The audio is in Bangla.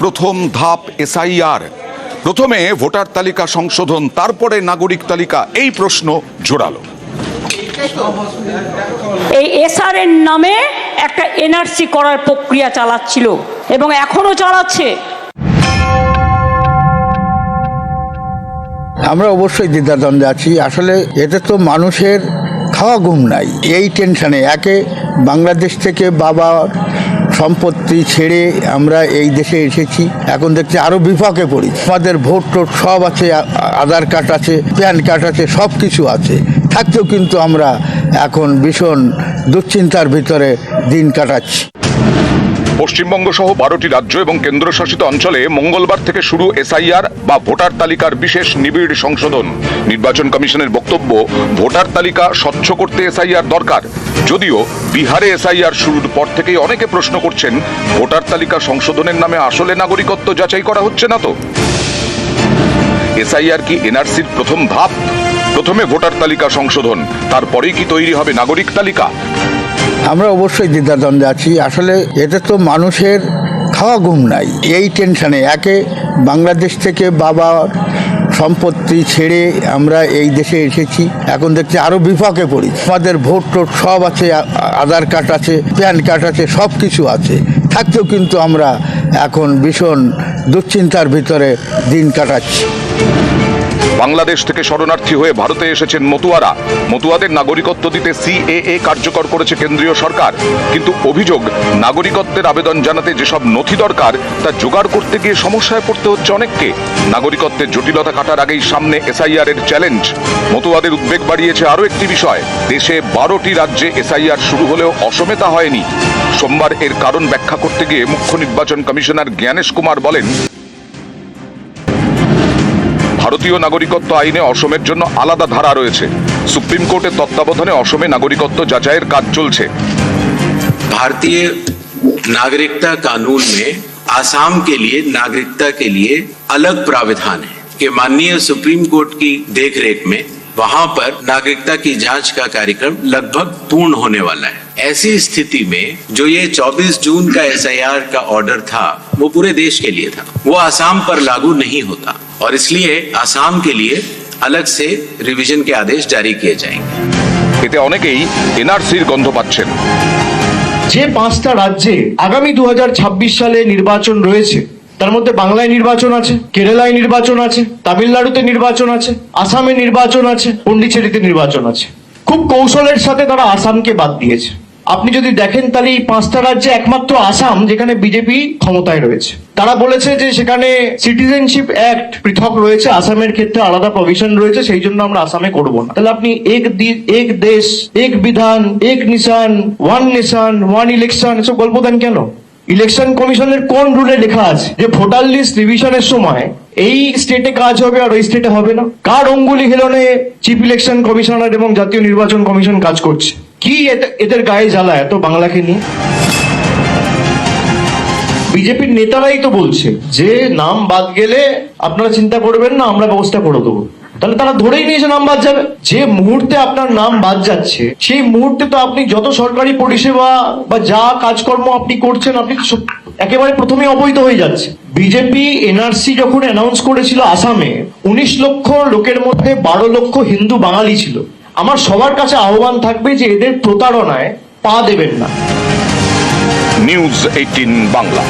প্রথম ধাপ এসআইআর। প্রথমে ভোটার তালিকা সংশোধন তারপরে নাগরিক তালিকা এই প্রশ্ন জোরালো। এই এসআর এর নামে একটা এনআরসি করার প্রক্রিয়া চালাচ্ছিল এবং এখনও চালাচ্ছে। আমরা অবশ্যই দ্বিধাদ্বন্দ্বে আছি। আসলে এতে তো মানুষের খাওয়া ঘুম নাই। এই টেনশনে একে বাংলাদেশ থেকে বাবা সম্পত্তি ছেড়ে আমরা এই দেশে এসেছি। এখন দেখছি আরও বিপাকে পড়ি আমাদের ভোট টোট সব আছে আধার কার্ড আছে, প্যান কার্ড আছে সব কিছু আছে। থাকতেও কিন্তু আমরা এখন ভীষণ দুশ্চিন্তার ভিতরে দিন কাটাচ্ছি। পশ্চিমবঙ্গ সহ বারোটি রাজ্য এবং কেন্দ্রশাসিত অঞ্চলে মঙ্গলবার থেকে শুরু এসআইআর বা ভোটার তালিকার বিশেষ নিবিড় সংশোধন। নির্বাচন কমিশনের বক্তব্য, ভোটার তালিকা স্বচ্ছ করতে এসআইআর দরকার। যদিও বিহারে এসআইআর শুরুর পর থেকেই অনেকে প্রশ্ন করছেন, ভোটার তালিকা সংশোধনের নামে আসলে নাগরিকত্ব যাচাই করা হচ্ছে না তো? এসআইআর কি এনআরসির প্রথম ধাপ? প্রথমে ভোটার তালিকা সংশোধন, তারপরেই কি তৈরি হবে নাগরিক তালিকা? আমরা অবশ্যই দ্বিধাদ্বন্দ্বে আছি। আসলে এতে তো মানুষের খাওয়া ঘুম নাই। এই টেনশনে একে বাংলাদেশ থেকে বাবা সম্পত্তি ছেড়ে আমরা এই দেশে এসেছি। এখন দেখছি আরও বিপাকে পড়ি আমাদের ভোট টোট সব আছে আধার কার্ড আছে, প্যান কার্ড আছে সব কিছু আছে। থাকতেও কিন্তু আমরা এখন ভীষণ দুশ্চিন্তার ভিতরে দিন কাটাচ্ছি। বাংলাদেশ থেকে শরণার্থী হয়ে ভারতে এসেছেন মতুয়ারা। মতুয়াদের নাগরিকত্ব দিতে সিএএ কার্যকর করেছে কেন্দ্রীয় সরকার। কিন্তু অভিযোগ, নাগরিকত্বের আবেদন জানাতে যেসব নথি দরকার, তা জোগাড় করতে গিয়ে সমস্যায় পড়তে হচ্ছে অনেককে। নাগরিকত্বের জটিলতা কাটার আগেই সামনে এসআইআর এর চ্যালেঞ্জ। মতুয়াদের উদ্বেগ বাড়িয়েছে আরও একটি বিষয়, দেশে বারোটি রাজ্যে এসআইআর শুরু হলেও অসমে তা হয়নি। সোমবার এর কারণ ব্যাখ্যা করতে গিয়ে মুখ্য নির্বাচন কমিশনার জ্ঞানেশ কুমার বলেন ভারতীয় নাগরিকত্ব আইনে অসমের জন্য আলাদা ধারা রয়েছে সুপ্রিম কোর্টের তত্ত্বাবধানে অসমে নাগরিকত্ব যাচাইয়ের কাজ চলছে भारतीय नागरिकता कानून में आसाम के लिए नागरिकता के लिए अलग प्राविधान है कि माननीय सुप्रीम कोर्ट की देखरेख में वहां पर नागरिकता की जांच का कार्यक्रम लगभग पूर्ण होने वाला है ऐसी स्थिति में जो ये 24 जून का एसआईआर का ऑर्डर था वो पूरे देश के लिए था वो आसाम पर लागू नहीं होता और इसलिए आसाम के लिए अलग से रिवीजन के आदेश जारी किए जाएंगे এতে অনেকেই এনআরসির গন্ধ পাচ্ছেন যে পাঁচটা রাজ্যে আগামী দু সালে নির্বাচন রয়েছে তার মধ্যে বাংলায় নির্বাচন আছে কেরালায় নির্বাচন আছে তামিলনাড়ুতে নির্বাচন আছে আসামে নির্বাচন আছে পন্ডিচেরিতে নির্বাচন আছে খুব কৌশলের সাথে তারা আসামকে বাদ দিয়েছে আপনি যদি দেখেন তাহলে এই পাঁচটা রাজ্যে একমাত্র আসাম যেখানে বিজেপি ক্ষমতায় রয়েছে তারা বলেছে যে সেখানে সিটিজেনশিপ অ্যাক্ট পৃথক রয়েছে, আসামের ক্ষেত্রে আলাদা প্রভিশন রয়েছে, সেই জন্য আমরা আসামে করব না। তাহলে আপনি এক এক দেশ, এক বিধান, এক নিশান ওয়ান নেশন ওয়ান ইলেকশন এসব গল্প দেন কেন? ইলেকশন কমিশনের কোন রুলে লেখা আছে? যে ভোটার লিস্ট রিভিশনের সময় এই স্টেটে কাজ হবে আর ওই স্টেটে হবে না। কার অঙ্গুলি হেলনে চিফ ইলেকশন কমিশনার এবং জাতীয় নির্বাচন কমিশন কাজ করছে? কি এদের গায়ে জ্বালা এত বাংলাকে নিয়ে? বিজেপির নেতারাই তো বলছে, যে নাম বাদ গেলে আপনারা চিন্তা করবেন না, আমরা ব্যবস্থা করে দেবো। তাহলে তারা ধরেই নিয়েছে নাম বাদ যাবে। যে মুহূর্তে আপনার নাম বাদ যাচ্ছে, সেই মুহূর্তে তো আপনি যত সরকারি পরিষেবা বা যা কাজকর্ম আপনি করছেন, আপনি একেবারে প্রথমে অবৈধ হয়ে যাচ্ছে। বিজেপি, এনআরসি যখন অ্যানাউন্স করেছিল আসামে, উনিশ লক্ষ লোকের মধ্যে বারো লক্ষ হিন্দু বাঙালি ছিল। আমার সবার কাছে আহ্বান থাকবে যে এদের প্রতারণায় পা দেবেন না। News eighteen Bangla